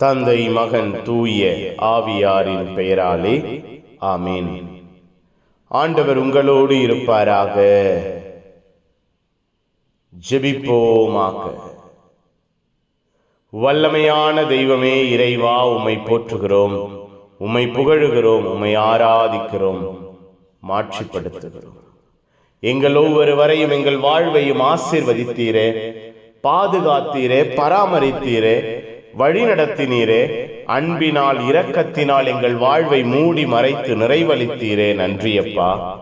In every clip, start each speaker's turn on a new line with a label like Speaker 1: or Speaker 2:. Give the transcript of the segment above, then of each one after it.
Speaker 1: தந்தை மகன் தூய ஆவியாரின் பெயராலே. ஆமீன். ஆண்டவர் உங்களோடு இருப்பாராக. ஜெபிப்போமாக. வல்லமையான தெய்வமே இறைவா உம்மை போற்றுகிறோம். உம்மை புகழுகிறோம் உம்மை ஆராதிக்கிறோம். மாட்சிப்படுத்துகிறோம். எங்கள் ஒவ்வொரு வரையும் எங்கள் வாழ்வையும் ஆசிர்வதித்தீரே. பாதுகாத்தீரே பராமரித்தீரே. வழிநடத்தினீரே. அன்பினால் இரக்கத்தினால் எங்கள் வாழ்வை மூடி மறைத்து நிறைவளித்தீரே. நன்றியப்பா.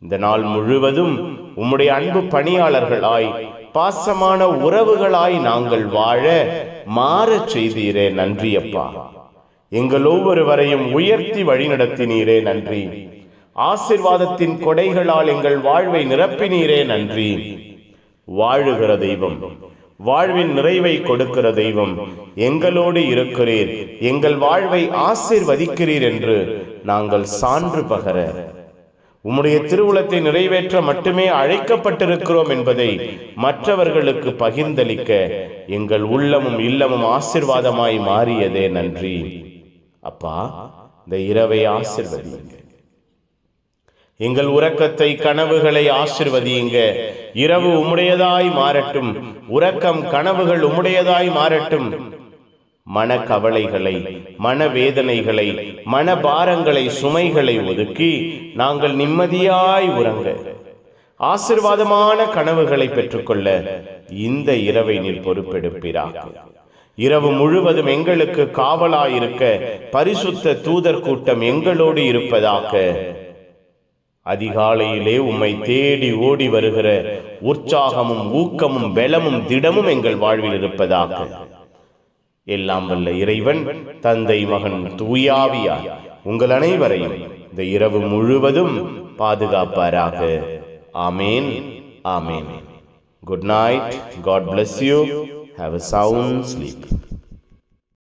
Speaker 1: இந்த நாள் முழுவதும் உம்முடைய அன்பு பணியாளர்களாய் பாசமான உறவுகளாய் நாங்கள் வாழ மாறச் செய்தீரே. நன்றியப்பா. எங்கள் ஒவ்வொருவரையும் உயர்த்தி வழிநடத்தினீரே. நன்றி. ஆசிர்வாதத்தின் கொடைகளால் எங்கள் வாழ்வை நிரப்பினீரே. நன்றி. வாழுகிற தெய்வம். வாழ்வின் நிறைவை கொடுக்கிற தெய்வம். எங்களோடு இருக்கிறீர். எங்கள் வாழ்வை ஆசீர்வதிக்கிறீர் என்று நாங்கள் சான்று பகர. உம்முடைய திருவுளத்தை நிறைவேற்ற மட்டுமே அழைக்கப்பட்டிருக்கிறோம் என்பதை மற்றவர்களுக்கு பகிர்ந்தளிக்க எங்கள் உள்ளமும் இல்லமும் ஆசிர்வாதமாய் மாறியதே நன்றி. அப்பா இந்த இரவை ஆசிர்வதிங்க எங்கள் உறக்கத்தை கனவுகளை ஆசிர்வதியுங்க. இரவு உம்முடையதாய் மாறட்டும். உறக்கம் கனவுகள் உம்முடையதாய் மாறட்டும். மன கவலைகளை மனவேதனைகளை மனபாரங்களை சுமைகளை ஒதுக்கி நாங்கள் நிம்மதியாய் உறங்க. ஆசிர்வாதமான கனவுகளை பெற்றுக்கொள்ள இந்த இரவை நீர் பொறுப்பெடுப்பீராக. இரவு முழுவதும் எங்களுக்கு காவலாயிருக்க பரிசுத்த தூதர் கூட்டம் எங்களோடு இருப்பதாக அதிகாலையிலே உம்மை தேடி ஓடி வருகிற உற்சாகமும் ஊக்கமும் பலமும் திடமும் எங்கள் வாழ்வில் இருப்பதாக. எல்லாம் வல்ல இறைவன் தந்தை மகன் தூயாவியா உங்கள் அனைவரையும் இந்த இரவு முழுவதும் பாதுகாப்பாராக. ஆமேன் ஆமேன். Good night God bless you have a sound sleep